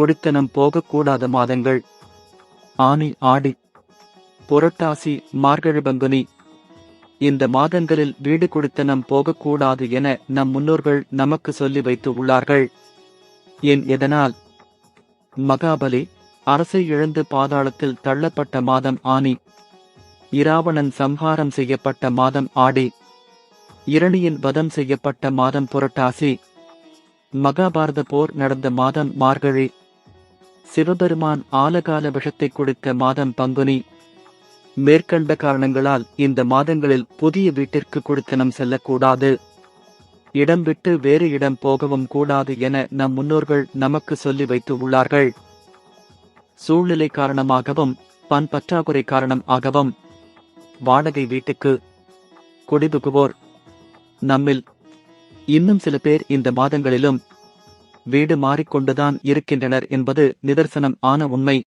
குடித்தனம் போகக்கூடாத மாதங்கள். ஆனி ஆடி. புரட்டாசி மார்கழி பங்குனி இந்த மாதங்களில் வீடு குடித்தனம் போகக்கூடாது என நம் முன்னோர்கள் நமக்கு சொல்லி வைத்து உள்ளார்கள். என் எதனால்? மகாபலி அரசை இழந்து பாதாளத்தில் தள்ளப்பட்ட மாதம் ஆனி. இராவணன் சம்ஹாரம் செய்யப்பட்ட மாதம் ஆடி. இரணியின் வதம் செய்யப்பட்ட மாதம் புரட்டாசி. மகாபாரத போர் நடந்த மாதம் மார்கழி. சிவபெருமான் ஆலகால விஷத்தை குடித்த மாதம் பங்குனி. மேற்கண்ட காரணங்களால் இந்த மாதங்களில் புதிய வீட்டிற்கு குடித்தனம் செல்லக்கூடாது. இடம் விட்டு வேறு இடம் போகவும் கூடாது என நம் முன்னோர்கள் நமக்கு சொல்லி வைத்து உள்ளார்கள். சூழ்நிலை காரணமாகவும் பண் பற்றாக்குறை காரணம் ஆகவும் வாடகை வீட்டுக்கு குடிபுகுவோர். நம்மில் இன்னும் சில பேர் இந்த மாதங்களிலும் வீடு மாறிக்கொண்டுதான் இருக்கின்றனர் என்பது நிதர்சனம் ஆன உண்மை.